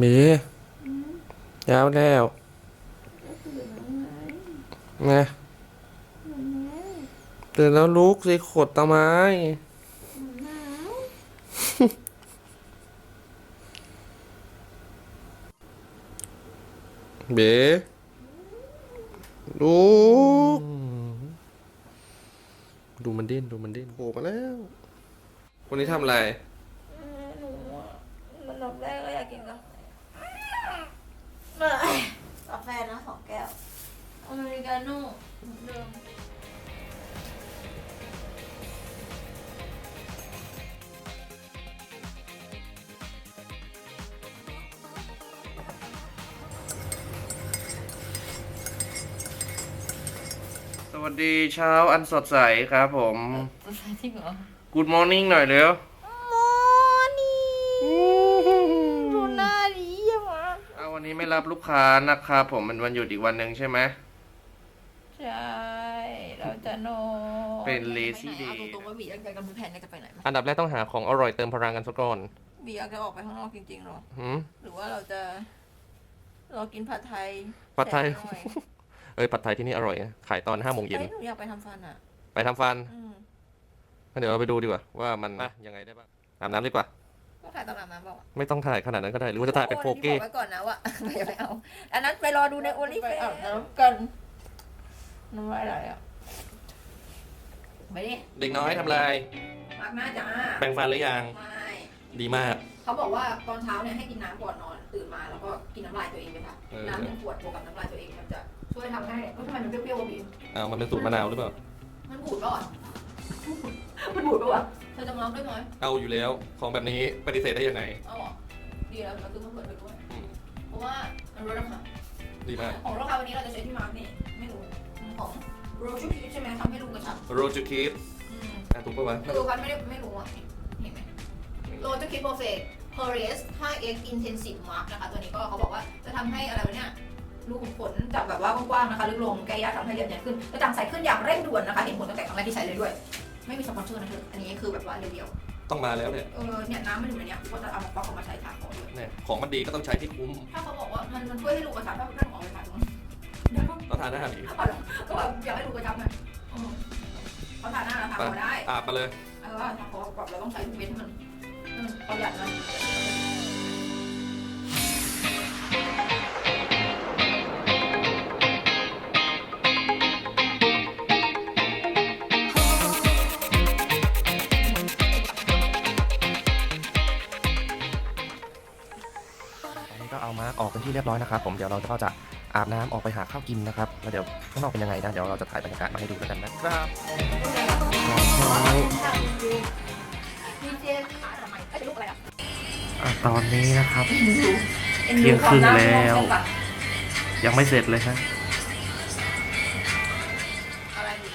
เมียาวแล้วไงตื่นแล้วลุกสิขดตะไม้เบ๋ลุกดูมันดิ้นดูมันดิ้นโผล่มาแล้ว วันนี้ทำอะไร หนูอะมันรอบแรกก็อยากกินกาแฟกาแฟนะสองแก้ว อ เมริกาโน่เดิมสวัสดีเช้าอันสดใสครับผมกาแฟจริงเหรอ Good morning หน่อยเร็วโมนี่ดูหน้าดีอะมะเอาวันนี้ไม่รับลูกค้านะครับผมเป็นวันหยุดอีกวันหนึ่งใช่ไหม ใช่ เราจะโนเป็น lazy ไปไหน day เอาตรงๆว่าบีอยากจะกำแพงจะไปไหนมาอันดับแรกต้องหาของอร่อยเติมพลังกันสักก่อนบีอยากจะออกไปข้างนอกจริงๆหรอ หืม หรือว่าเราจะ เรากินผัดไทยผัดไทยแสนหน่อเอ้ยผัดไทยที่นี่อร่อยนะขายตอนห้าโมงเย็น เอ้ยหนูอยากไปทำฟันอะ ไปทำฟันอืมงั้นเดี๋ยวเราไปดูดีกว่าว่ามันยังไงได้บ้างอาบน้ำดีกว่า ก็ถ่ายตอนอาบน้ำเปล่าอะไม่ต้องถ่ายขนาดนั้นก็ได้ หรือว่าจะถ่ายเป็นโฟเก้โอ้ยที่บอกไว้ก่อนนะว่า ไม่ไปเอา อันนั้นไปรอดูในโอลิฟไปอาบน้ำกัน น้ำลายไหลอะไปดิเด็กน้อยทำอะไรมากหน้าจ้าแปรงฟันหรือยัง ไม่ดีมาก เขาบอกว่าตอนเช้าเนี่ยให้กินน้ำก่อนนอน ตื่นมาแล้วก็กินน้ำลายตัวเองไปค่ะเออ น้ำหนึ่งขวดบวกกับน้ำลายตัวเองมันจะช่วยทำให้ก็ทำไมมันเปรี้ยวๆวะบีมเอามันเป็นสูตรมะนาวหรือเปล่า มันบูดป่ะวะ มันบูดป่ะวะเธอจะมองได้ไหมเอาอยู่แล้ว ของแบบนี้ปฏิเสธได้ยังไงเอาเหรอดีแล้วเราซื้อมาเปิดไปด้วย อืมเพราะว่ามันลดราคาดีมาก ของราคาวันนี้เราจะใช้ที่มาร์กนี่ไม่รู้ ของโรชูคิใช่ไหมทำให้ลุงกระชับโรจูคิดอืมอะถูกปะวะไม่รู้พันไม่ได้ไม่รู้อะเห็นไหมโรชูคิโปรเฟกเพอร์เรส 5x intensive mark นะคะ ตัวนี้ก็เขาบอกว่าจะทำให้อะไรวะเนี่ยรูขุมขนจากแบบว่ากว้างๆนะคะลึกลงแก้ยากทำให้เรียบเนียนขึ้นกระจ่างใสขึ้นอย่างเร่งด่วนนะคะเห็นผลตั้งแต่ครั้งแรกที่ใช้เลยด้วย ไม่มีสปอนเซอร์นะเธออันนี้คือแบบว่าเรียวต้องมาแล้วเนี่ยๆเออเนี่ยน้ำมันอยู่ในเนี้ยก็จะเอามาป๊อกออกมาใช้ทาของด้วยเนี่ยของมันดีก็ต้องใช้ที่คุ้ม ถ้าเขาบอกว่ามันมันช่วยให้ลูกกระชับถ้าเรื่องของเอาไปทานตรงนั้นเดี๋ยว ต้องทานอาหารอีกเอาเหรอก็แบบอยากให้ลูกกระชับไงอืมเขาทานหน้าเราทานหัวได้อาบมาเลย เออทำของประกอบเราต้องใช้ทุกเม็ดให้มันให้มันประหยัดมันตอนนี้ก็เอามาร์กออกเป็นที่เรียบร้อยนะครับผมเดี๋ยวเราก็จะ อาบน้ำออกไปหาข้าวกินนะครับแล้วเดี๋ยวข้างนอกเป็นยังไงนะเดี๋ยวเราจะถ่ายบรรยากาศมาให้ดูแล้วกันนะครับดีเจขาทำไมไอ้ลูกอะไรอะอะตอนนี้นะครับเที่ยงครึ่งแล้ว ยังไม่เสร็จเลยฮะอะไรอยู่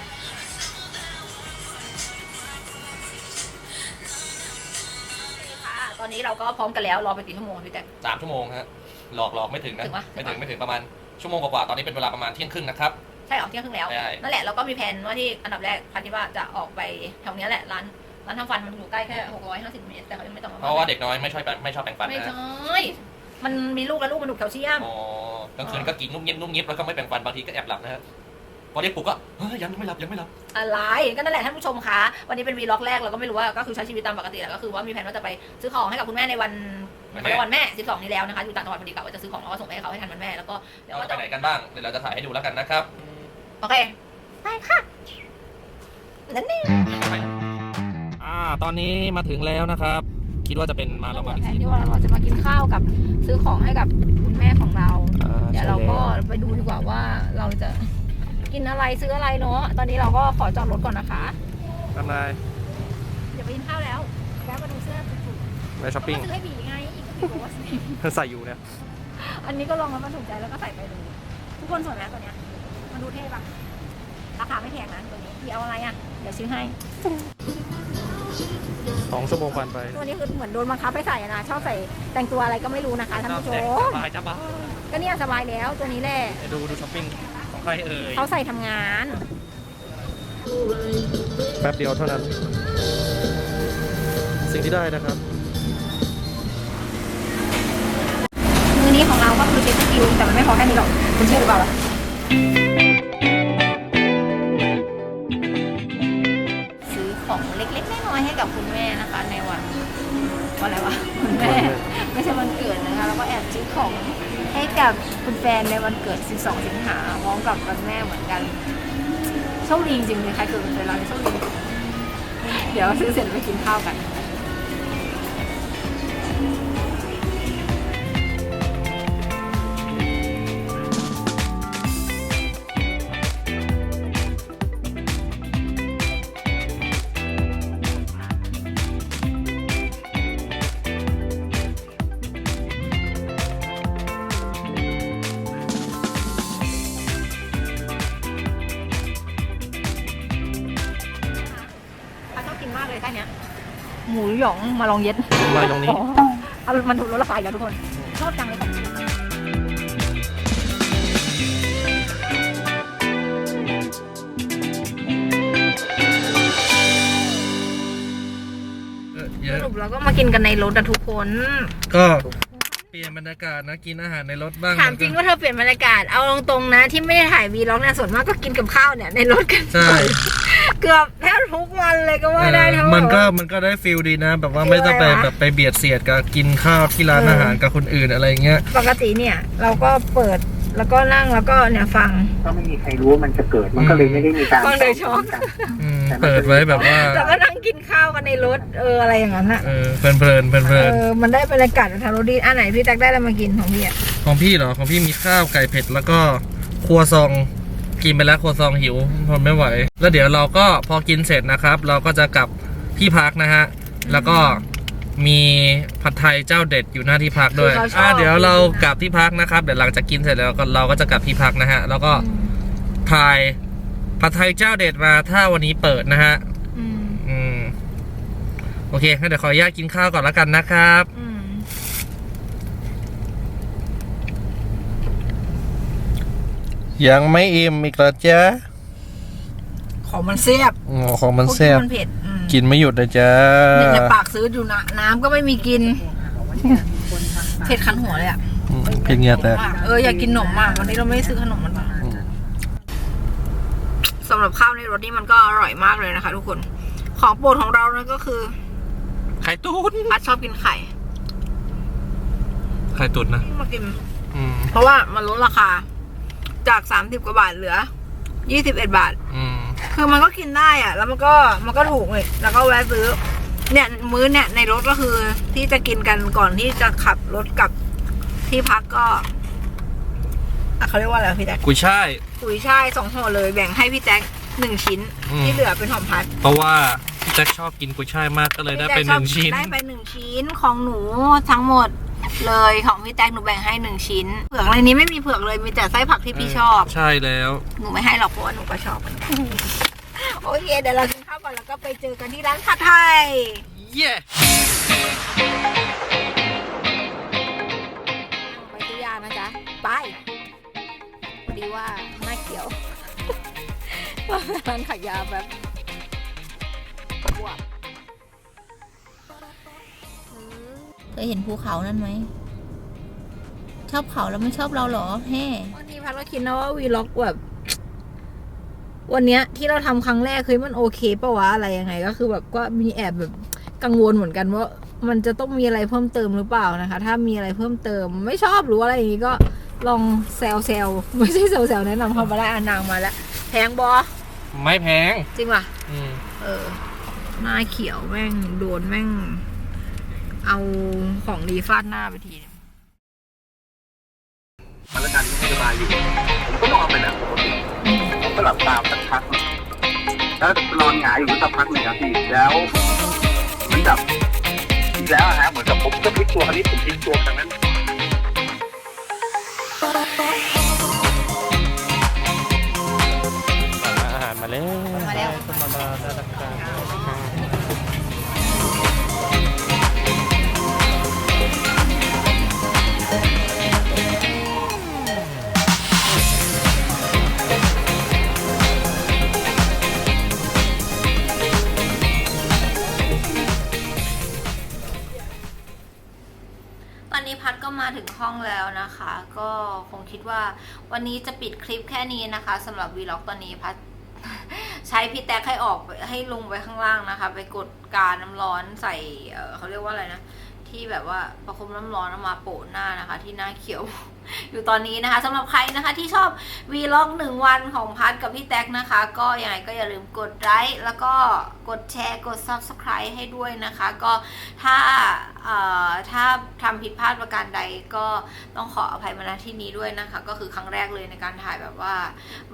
ค่ะตอนนี้เราก็พร้อมกันแล้ว รอไปกี่ชั่วโมงพี่แจ๊คสามชั่วโมงฮะหลอกหลอกไม่ถึงนะถึงปะไม่ถึงไม่ถึงประมาณ ชั่วโมงกว่าๆตอนนี้เป็นเวลาประมาณเที่ยงครึ่งนะครับ ใช่เหรอเที่ยงครึ่งแล้ว ใช่ นั่นแหละเราก็มีแผนว่าที่อันดับแรกพันที่ว่าจะออกไปแถวเนี้ยแหละร้านร้านทำฟันมันอยู่ใกล้แค่650เมตรแต่เขายังไม่ต้องมเพราะว่าเด็กน้อยไม่ชอบไม่ชอบแปรงฟันไม่นะใช่มันมีลูกแล้วลูกมันดูดแคลเซียม อ๋อกลางคืนก็กินนุ่มเงียบนุ่มเงียบแล้วก็ไม่แปรงฟันบางทีก็แอบหลับนะฮะ พอเรียกปลุกก็เฮ้ยยังไม่หลับยังไม่หลับ อะไรก็นั่นแหละท่านผู้ชมคะวันนี้เป็นวีล็อกแรกเราก็ไม่รู้ว่าก็คือใช้ชีวิตตามปกติแหละก็คือว่ามีแผนว่าจะไปซื้อของให้กับคุณแม่ในวันวันแม่ วันแม่ 12 นี้แล้วนะคะอยู่ต่างจังหวัดพอดีกะว่าจะซื้อของแล้วก็ส่งไปให้เขาให้ทันวันแม่แล้วก็เดี๋ยวเราก็จะไปจะไหนกันบ้างเดี๋ยวเราจะถ่ายให้ดูแล้วกันนะครับ โอเคไปค่ะนั่นนี่อ่า ตอนนี้มาถึงแล้วนะครับ คิดว่าจะเป็นมาละเรามาแผนที่ว่าเราจะมากินข้าวกับซื้อของให้กับคุณแม่ของเรา เดี๋ยวเราก็ไปดูดีกว่าว่าเราจะ กินอะไรซื้ออะไรเนาะตอนนี้เราก็ขอจอดรถก่อนนะคะทำไรเดี๋ยวไปกินข้าวแล้วแวะมาดูเสื้อถูกไปช้อปๆปิ้ง ซื้อให้บีไงอีกก็บีบอกว่าซื้อใส่อยู่เนี่ยอันนี้ก็ลองแล้วมันถูกใจแล้วก็ใส่ไปดูทุกคนสวยไหมตัวเนี้ยมันดูเท่ปะราคาไม่แพงนะตัวนี้พี่เอาอะไรอะเดี๋ยวซื้อให้ สองชั่วโมงผ่านไปตัวนี้คือเหมือนโดนบังคับให้ใส่อะนะชอบใส่แต่งตัวอะไรก็ไม่รู้นะคะท่านผู้ชม สบายจ้าบ้าก็เนี่ยสบายแล้วตัวนี้แหละ ดูดูช้อปปิ้งของ ใครเอ่ยเขาใส่ทำงาน แป๊บเดียวเท่านั้น สิ่งที่ได้นะครับนี้ของเราก็คือเจ็ตสกิลแต่มันไม่พอแค่นี้หรอกคุณเชื่อหรือเปล่าล่ะซื้อของเล็กๆน้อยๆให้กับคุณแม่นะคะ ในวันวันอะไรวะคุณแม่ ไม่ใช่วันเกิดนะคะ แล้วก็แอบซื้อของ ให้กับคุณแฟนในวันเกิด 12 สิงหาพร้อมกับวันแม่เหมือนกันโชคดีจริงๆเลยใครเกิดเป็นเราโชคดีเดี๋ยวซื้อเสร็จไปกินข้าวกัน หมูหยองมาลองเย็ดมาตรงนี้เอามันถูกลดราคาอีกแล้วทุกคน ชอบจังเลยของชิ้นเยสอะรุปเราก็มากินกันในรถอะทุกคน ก็เปลี่ยนบรรยากาศนะกินอาหารในรถบ้างถามจริงว่าเธอเปลี่ยนบรรยากาศเอาตรงๆนะ ที่ไม่ได้ถ่ายวีล็อกเนี่ยส่วนมากก็กินกับข้าวเนี่ยในรถกันใช่เกือบแทบทุกวันเลยก็ว่าได้เออทั้งมันก็แบบว่ามันก็ได้ฟิลดีนะ แบบว่าฟิลไม่ต้องไปอะไรวะแบบไปเบียดเสียดกับกินข้าวที่ร้านเออออาหารกับคนอื่นอะไรเงี้ย ปกติเนี่ย เราก็เปิดแล้วก็นั่งแล้วก็เนี่ยฟัง ก็ไม่มีใครรู้ว่ามันจะเกิด มันก็เลยไม่ได้มีการฟังโดยช็อก กัน อืมเปิดไว้แบบว่า แล้วก็นั่งกินข้าวกันในรถเอออะไรอย่างนั้นอะเออเพลินเพลินเพลินเพลินเออมันได้บรรยากาศทางรถดีอันไหนพี่แจ็คได้อะไรมากินของพี่อะของพี่เหรอ ของพี่มีข้าวไก่เผ็ดแล้วก็ครัวซอง กินไปแล้วครัวซองหิวทนไม่ไหว แล้วเดี๋ยวเราก็พอกินเสร็จนะครับ เราก็จะกลับที่พักนะฮะ แล้วก็มีผัดไทยเจ้าเด็ดอยู่หน้าที่พักด้วยคือเขาชอบ อ่าเดี๋ยวเรากลับที่พักนะครับ เดี๋ยวหลังจากกินเสร็จแล้วก็เราก็จะกลับที่พักนะฮะ แล้วก็ถ่ายผัดไทยเจ้าเด็ดมาถ้าวันนี้เปิดนะฮะ อืม อืม โอเคงั้นเดี๋ยวขออนุญาตกินข้าวก่อนแล้วกันนะครับ อืม ยังไม่อิ่มอีกแล้วจ้าของมันเสียบอ๋อของมันแซ่บมันเผ็ดอืมกินไม่หยุดเลยจ้าเนี่ยในปากซื้ออยู่นะน้ำก็ไม่มีกิน เผ็ดคันหัวเลยอะ อืมเพียงเงียแต่ เอออยากกินขนมมากวันนี้เราไม่ได้ซื้อขนมมันมาอืม สำหรับข้าวในรถนี่มันก็อร่อยมากเลยนะคะ ทุกคน ของโปรดของเรานั่นก็คือไข่ตุ๋นพัดชอบกินไข่ไข่ตุ๋นนะมากิน อืมเพราะว่ามันลดราคา จาก30กว่าบาทเหลือ21บาท อืม คือมันก็กินได้อะแล้วมันก็มันก็ถูกเลยแล้วก็แวะซื้อ เนี่ยมื้อเนี่ยในรถก็คือที่จะกินกันก่อนที่จะขับรถกลับที่พักก็อะเขาเรียกว่าอะไรวะพี่แจ๊คกุยช่าย กุยช่ายสองห่อเลยแบ่งให้พี่แจ๊คหนึ่งชิ้น อืม ที่เหลือเป็นหอมพัด เพราะว่าพี่แจ็คชอบกินกุยช่ายมากก็เลยได้ไปพี่หแจ๊คนึ่งชิ้น ได้ไปหนึ่งชิ้นของหนูทั้งหมด เลยของพี่แจ๊คหนูแบ่งให้หนึ่งชิ้น เผือกอะไรนี้ไม่มีเผือกเลยมีแต่ไส้ผักที่พี่ชอบ ใช่แล้ว หนูไม่ให้หรอกเพราะว่าหนูก็ชอบเหมือนกันโอเคเดี๋ยวเรากินข้าวก่อนแล้วก็ไปเจอกันที่ร้านผัดไทย เย้ไปซื้อยานะจ๊ะ ไปพอดีว่าหน้าเขียวร้านขายยาแบบบ เคยเห็นภูเขานั่นไหม ชอบเขาแล้วไม่ชอบเราเหรอ แฮ่วันนี้พัดก็คิดนะว่าวีล็อกแบบวันเนี้ยที่เราทำครั้งแรกเฮ้ยมันโอเคปะวะอะไรยังไง ก็คือแบบก็มีแอบแบบกังวลเหมือนกันว่ามันจะต้องมีอะไรเพิ่มเติมหรือเปล่านะคะ ถ้ามีอะไรเพิ่มเติมไม่ชอบหรืออะไรอย่างงี้ก็ลองแซวแซวๆไม่ใช่แซวแซวๆแนะนำเขามาได้อานางมาแล้ว แพงบอไม่แพง จริงป่ะอืมเออหน้าเขียวแม่งโดนแม่ง เอาของดีฟาดหน้าไปทีนึงมาแล้วกันที่สบายอยู่ ผมก็นอนไปแบบปกติผมก็หลับตาสักพักหนึ่งแล้วนอนหงายอยู่สักพักหนึ่งครับพี่แล้วเหมือนกับที่แล้วอะฮะเหมือนกับผมก็พลิกตัวคราวนี้ผมพลิกตัวทางนั้น มาถึงห้องแล้วนะคะ ก็คงคิดว่าวันนี้จะปิดคลิปแค่นี้นะคะสำหรับวีล็อกตอนนี้พัดใช้พี่แตกให้ออกให้ลงไปข้างล่างนะคะ ไปกดการน้ำร้อนใส่เขาเรียกว่าอะไรนะ ที่แบบว่าประคมน้ำร้อนเอามาโปะหน้านะคะ ที่หน้าเขียว อยู่ตอนนี้นะคะสำหรับใครนะคะที่ชอบวีล็อกหนึ่งวันของพัดกับพี่แท็กนะคะ ก็ยังไงก็อย่าลืมกดไลค์แล้วก็กดแชร์กด subscribe ให้ด้วยนะคะ ก็ถ้าถ้าทำผิดพลาดประการใดก็ต้องขออภัยมาณที่นี้ด้วยนะคะ ก็คือครั้งแรกเลยในการถ่ายแบบว่า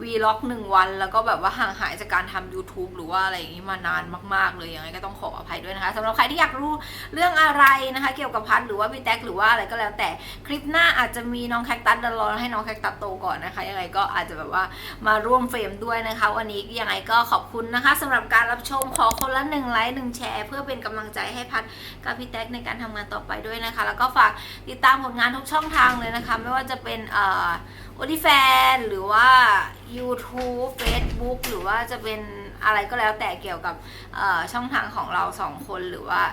วีล็อกหนึ่งวัน แล้วก็แบบว่าห่างหายจากการทำ YouTube หรือว่าอะไรอย่างนี้มานานมาก ๆ เลยยังไงก็ต้องขออภัยด้วยนะคะสำหรับใครที่อยากรู้เรื่องอะไรนะคะ เกี่ยวกับพัดหรือว่าพี่แท็กหรือว่าอะไรก็แล้วแต่คลิปหน้าอาจจะมีน้องแคคตัสรอให้น้องแคคตัสโตก่อนนะคะ ยังไงก็อาจจะแบบว่ามาร่วมเฟรมด้วยนะคะ วันนี้ยังไงก็ขอบคุณนะคะสำหรับการรับชมขอคนละหนึ่งไลค์หนึ่งแชร์เพื่อเป็นกำลังใจให้พัดกับพี่แท็กในการทำงานต่อไปด้วยนะคะ แล้วก็ฝากติดตามผลงานทุกช่องทางเลยนะคะ ไม่ว่าจะเป็นเอ่อโอ f ิแฟนหรือว่า YouTube Facebook หรือว่าจะเป็น อะไรก็แล้วแต่เกี่ยวกับเอ่อช่องทางของเราสองคนหรือว่า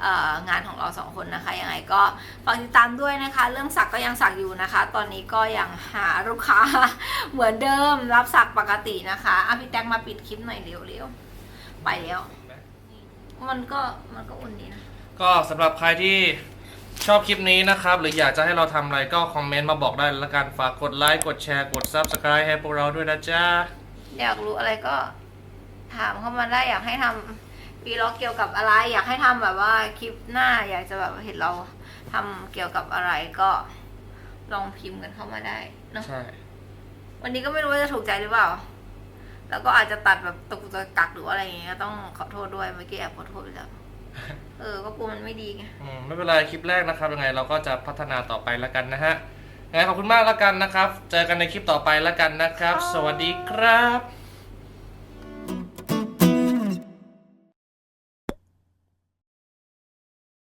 เอ่องานของเราสองคนนะคะยังไงก็ฝากติดตามด้วยนะคะ เรื่องสักก็ยังสักอยู่นะคะ ตอนนี้ก็ยังหาลูกค้าเหมือนเดิมรับสักปกตินะคะอะพี่แจ็คมาปิดคลิปหน่อยเร็วๆไปแล้ว มันก็มันก็อุ่นดีนะก็สำหรับใครที่ชอบคลิปนี้นะครับ หรืออยากจะให้เราทำอะไรก็คอมเมนต์มาบอกได้แล้วกันฝากกดไลค์กดแชร์กด Subscribe ให้พวกเราด้วยนะจ๊ะ อยากรู้อะไรก็ ถามเข้ามาได้อยากให้ทำวีล็อกเกี่ยวกับอะไร อยากให้ทำแบบว่าคลิปหน้าอยากจะแบบเห็นเราทำเกี่ยวกับอะไรก็ลองพิมพ์กันเข้ามาได้เนอะใช่ วันนี้ก็ไม่รู้ว่าจะถูกใจหรือเปล่า แล้วก็อาจจะตัดแบบตะกุกตะกักหรือว่าอะไรอย่างเงี้ยก็ต้องขอโทษด้วยเมื่อกี้แอบขอโทษไปแล้วเออ ก็กลัวมันไม่ดีไงอืมไม่เป็นไรคลิปแรกนะครับยังไงเราก็จะพัฒนาต่อไปแล้วกันนะฮะยังไงขอบคุณมากแล้วกันนะครับ เจอกันในคลิปต่อไปแล้วกันนะครับ สวัสดีครับ